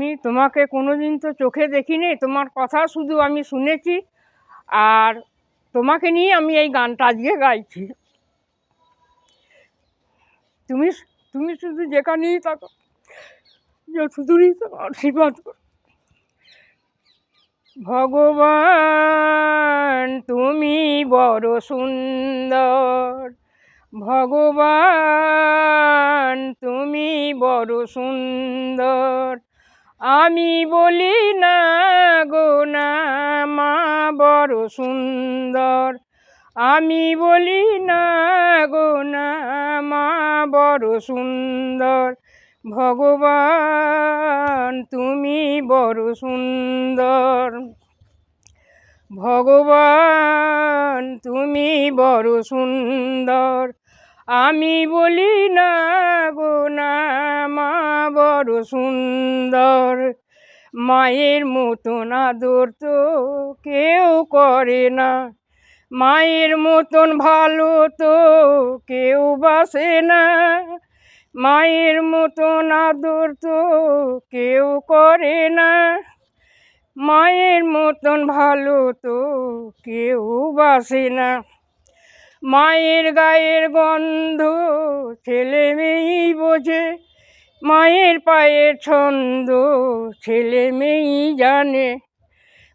আমি তোমাকে কোনোদিন তো চোখে দেখিনি, তোমার কথা শুধু আমি শুনেছি আর তোমাকে নিয়ে আমি এই গানটা আজকে গাইছি। তুমি তুমি শুধু যেখানেই থাকো যতদূরই আশীর্বাদ করো। ভগবান, তুমি বড় সুন্দর। ভগবান, তুমি বড় সুন্দর। আমি বলি, না গো, না মা, বড় সুন্দর। আমি বলি, না গো, না মা, বড় সুন্দর। ভগবান, তুমি বড় সুন্দর। ভগবান, তুমি বড় সুন্দর। আমি বলি, না গো, না মা, বড় সুন্দর। মায়ের মতন আদর তো কেউ করে না। মায়ের মতন ভালো তো কেউ বাসে না। মায়ের মতন আদর তো কেউ করে না। মায়ের মতন ভালো তো কেউ বাসে না। মায়ের গায়ের গন্ধ ছেলে মেয়েই বোঝে, মায়ের পায়ের ছন্দ ছেলে মেয়েই জানে।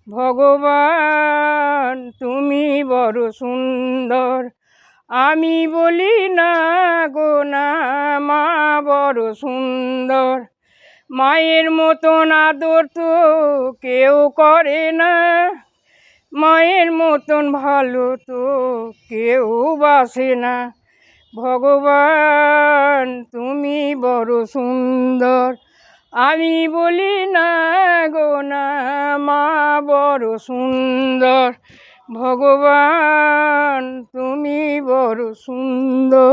ভগবান, তুমি বড় সুন্দর, আমি বলি, না গো, না মা, বড় সুন্দর। মায়ের মতন আদর তো কেউ করে না। মায়ের মতন ভালো তো কেউ বাসে না। ভগবান, তুমি বড় সুন্দর। আমি বলি, না গো, না, মা বড় সুন্দর। ভগবান, তুমি বড় সুন্দর।